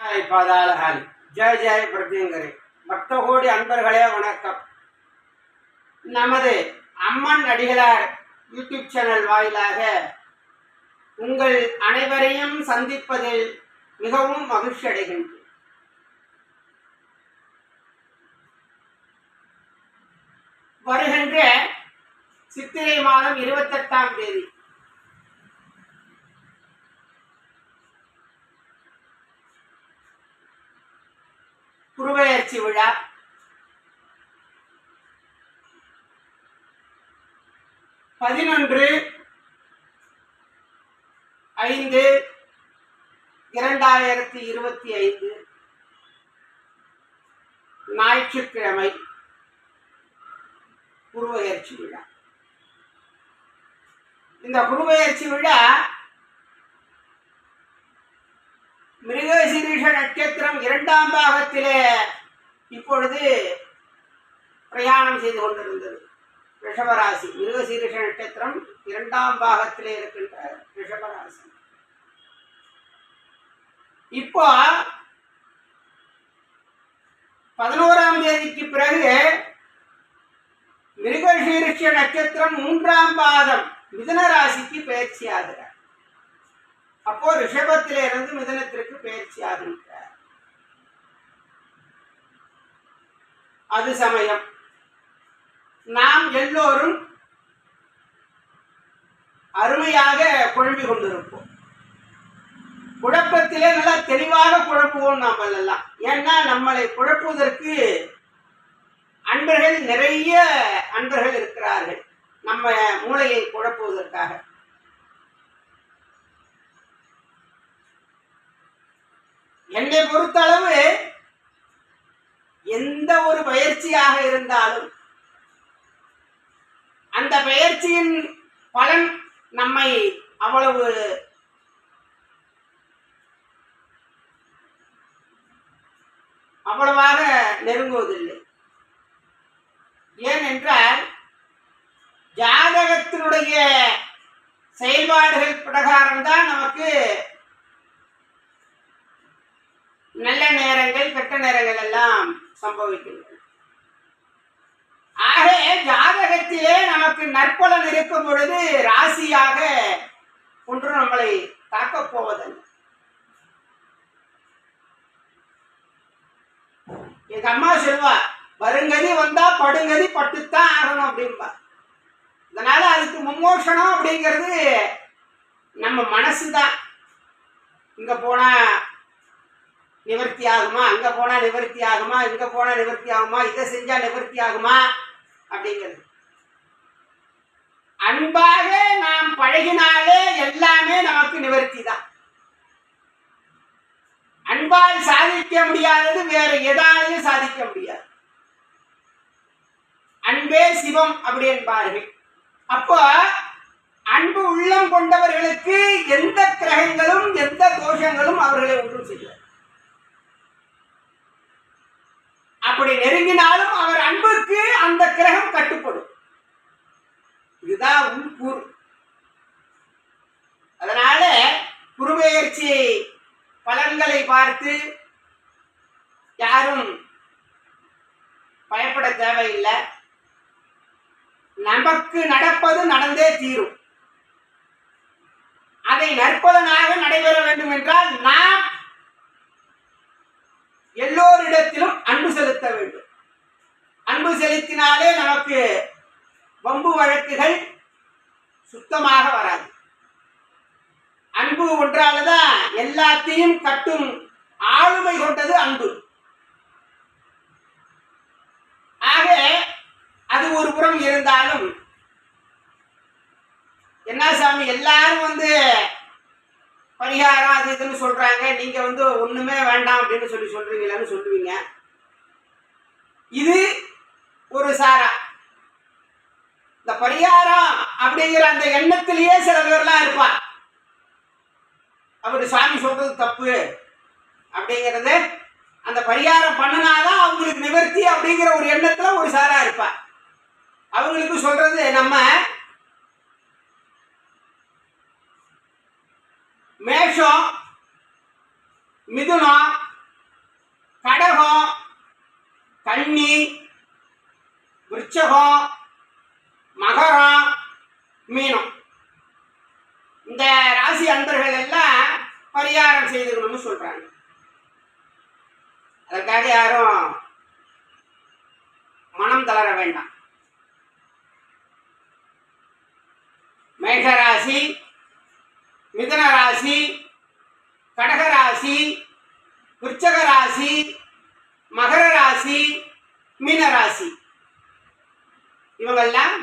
ஜெய ஜெய பிரத்யங்கரே பக்த கோடி அன்பர்களே வணக்கம். நமது அம்மன் அடிகளார் யூடியூப் சேனல் வாயிலாக உங்கள் அனைவரையும் சந்திப்பதில் மிகவும் மகிழ்ச்சி அடைகின்றேன். வருகின்ற சித்திரை மாதம் இருபத்தெட்டாம் தேதி குருவெயர்ச்சி விழா. பதினொன்று ஐந்து இரண்டாயிரத்தி இருபத்தி ஐந்து ஞாயிற்றுக்கிழமை குருவெயர்ச்சி விழா. இந்த குருவெயர்ச்சி விழா மிருகசீரிஷ நட்சத்திரம் இரண்டாம் பாகத்திலே இப்பொழுது பிரயாணம் செய்து கொண்டிருந்தது. ரிஷபராசி மிருகசீரிஷ நட்சத்திரம் இரண்டாம் பாகத்திலே இருக்கின்ற ரிஷபராசி. இப்போ பதினோராம் தேதிக்கு பிறகு மிருகசீரிஷ நட்சத்திரம் மூன்றாம் பாதம் மிதுன ராசிக்கு பயிற்சி ஆகிறார். அப்போ ரிஷபத்தில இருந்து மிதனத்திற்கு பயிற்சி ஆகின்றார் அது சமயம். நாம் எல்லோரும் அருமையாக குழம்பி கொண்டிருப்போம். குழப்பத்திலே நல்லா தெளிவாக குழப்புவோம் நாம் எல்லாம். ஏன்னா நம்மளை குழப்புவதற்கு அன்பர்கள் நிறைய அன்பர்கள் இருக்கிறார்கள். நம்ம மூளையை குழப்புவதற்காக. என்னை பொறுத்தளவு எந்த ஒரு பயிற்சியாக இருந்தாலும் அந்த பயிற்சியின் பலன் நம்மை அவ்வளவு அவ்வளவாக நெருங்குவதில்லை. ஏனென்றால் ஜாதகத்தினுடைய செயல்பாடுகள் பிரகாரம்தான் நமக்கு நல்ல நேரங்கள் கெட்ட நேரங்கள் எல்லாம் சம்பவிக்கிறது. ஆக ஜாதகத்திலே நமக்கு நற்பலன் இருக்கும் பொழுது ராசியாக ஒன்று நம்மளை தாக்கப் போவதில்லை. எங்க அம்மா சொல்வா வருங்கதி வந்தா படுங்கதி பட்டுத்தான் ஆகணும் அப்படின்பா அதனால அதுக்கு மும்மோஷனம் அப்படிங்கிறது நம்ம மனசு தான் இங்க போனா நிவர்த்தி ஆகுமா அங்க போனா நிவர்த்தி ஆகுமா இங்க போனா நிவர்த்தி ஆகுமா இதை செஞ்சா நிவர்த்தி ஆகுமா அப்படிங்கிறது. அன்பாக நாம் பழகினாலே எல்லாமே நமக்கு நிவர்த்தி தான் அன்பால் சாதிக்க முடியாதது வேற எதாலையும் சாதிக்க முடியாது. அன்பே சிவம் அப்படி என்பார்கள். அப்போ அன்பு உள்ளம் கொண்டவர்களுக்கு எந்த கிரகங்களும் எந்த தோஷங்களும் அவர்களை ஒன்றும் செய்யாது. அப்படி நெருங்கினாலும் அவர் அன்புக்கு அந்த கிரகம் கட்டுப்படும். இதுதான் உள்கூறு அதனால குருபெயர்ச்சி பலன்களை பார்த்து யாரும் பயப்பட தேவையில்லை. நமக்கு நடப்பது நடந்தே தீரும். அதை நற்பலனாக நடைபெற வேண்டும் என்றால் நாம் எல்லோரிடத்திலும் அன்பு செலுத்த வேண்டும். அன்பு செலுத்தினாலே நமக்கு வம்பு வழக்குகள் சுத்தமாக வராது. அன்பு ஒன்றாலதான் எல்லாத்தையும் கட்டும் ஆளுமை கொண்டது அன்பு. ஆக அது ஒரு புறம் இருந்தாலும் என்ன சாமி எல்லாரும் வந்து பரிகாரம் அது இதுன்னு சொல்றாங்க. நீங்க வந்து ஒண்ணுமே வேண்டாம் அப்படின்னு சொல்லி சொல்றீங்களான்னு சொல்லுவீங்க. இது ஒரு சாரா. இந்த பரிகாரம் அப்படிங்கிற அந்த எண்ணத்திலேயே சில பேர்லாம் இருப்பான் அவர் சாமி சொல்றது தப்பு அப்படிங்கிறது அந்த பரிகாரம் பண்ணினாதான் அவங்களுக்கு நிவர்த்தி அப்படிங்கிற ஒரு எண்ணத்துல ஒரு சாரா இருப்பா அவங்களுக்கு சொல்றது நம்ம மேஷம் மிதுனம் கடகம் கன்னி விருச்சகம் மகரம் மீனம். இந்த ராசி அன்பர்கள் எல்லாம் பரிகாரம் செய்துக்கணும்னு சொல்றாங்க. அதற்காக யாரும் மனம் தளர வேண்டாம். மேகராசி மிதன ராசி கடக ராசி விருச்சக ராசி மகர ராசி மீன ராசி. இவங்கெல்லாம்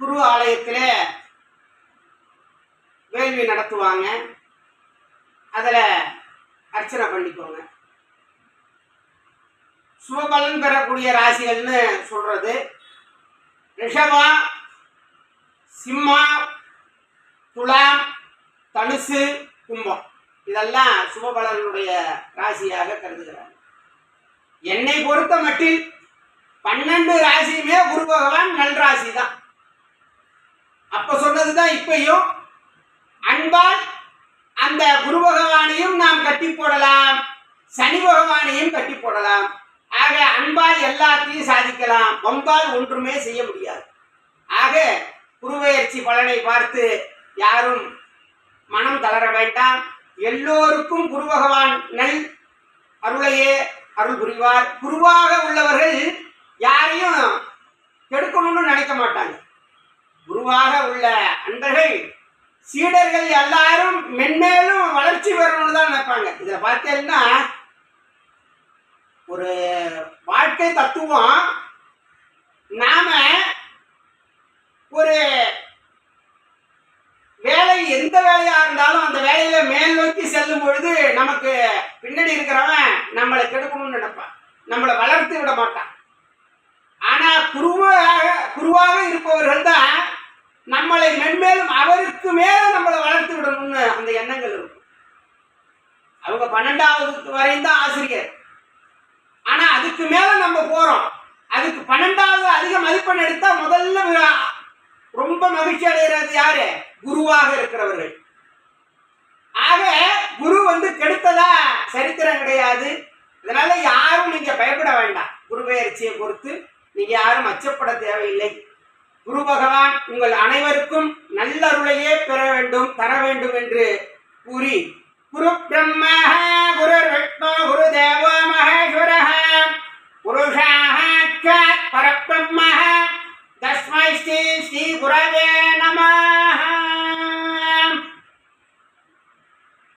குரு ஆலயத்தில் வேள்வி நடத்துவாங்க. அதில் அர்ச்சனை பண்ணிக்கோங்க. சுபபலன் பெறக்கூடிய ராசிகள்னு சொல்கிறது ரிஷபா சிம்மா துலாம் தனுசு கும்பம். இதெல்லாம் சுபபலனுடைய ராசியாக கருதுகிறார். என்னை பொறுத்த மட்டில் பன்னெண்டு ராசியுமே குரு பகவான் நல் ராசி தான் அப்ப சொன்னதுதான் இப்பையும் அன்பால் அந்த குரு பகவானையும் நாம் கட்டி போடலாம் சனி பகவானையும் கட்டி போடலாம். ஆக அன்பால் எல்லாத்தையும் சாதிக்கலாம் வம்பால் ஒன்றுமே செய்ய முடியாது. ஆக குருவெயர்ச்சி பலனை பார்த்து யாரும் மனம் தளர வேண்டாம். எல்லோருக்கும் குரு பகவான் நல் அருளையே அருள் புரிவார். குருவாக உள்ளவர்கள் யாரையும் கெடுக்கணும்னு நினைக்க மாட்டாங்க. குருவாக உள்ள அன்பர்கள் சீடர்கள் எல்லாரும் மென்மேலும் வளர்ச்சி பெறணும்னு தான் நினைப்பாங்க. இதை பார்த்தீங்கன்னா ஒரு வாழ்க்கை தத்துவம் நாம ஒரு வேலை எந்த வேலையா இருந்தாலும் அந்த வேலையில மேல் நோக்கி செல்லும் பொழுது நமக்கு பின்னாடி இருக்கிறவன் நம்மளை கெடுக்கணும்னு நினைப்பான். நம்மளை வளர்த்து விட மாட்டான். ஆனா குருவாக குருவாக இருப்பவர்கள் தான் நம்மளை மென்மேலும் அவருக்கு மேல நம்மளை வளர்த்து விடணும்னு அந்த எண்ணங்கள் இருக்கும். அவங்க பன்னெண்டாவது வரையும் தான் ஆசிரியர். ஆனா அதுக்கு மேல நம்ம போறோம். அதுக்கு பன்னெண்டாவது அதிக மதிப்பெண் எடுத்தா முதல்ல ரொம்ப மகிழ்ச்சி அடைகிறது யாரு? குருவாக இருக்கிறவர்கள். ஆக குரு வந்து கெடுத்ததா சரித்திரம் கிடையாது. அதனால யாரும் நீங்க பயப்பட வேண்டாம். குரு பெயர்ச்சியை பொறுத்து நீங்க யாரும் அச்சப்பட தேவையில்லை. குரு பகவான் உங்கள் அனைவருக்கும் நல்லருளையே பெற வேண்டும் தர வேண்டும் என்று கூறி குரு பிரம்ம குரு விஷ்ணு குரு தேவோ குரு சாட்சாத்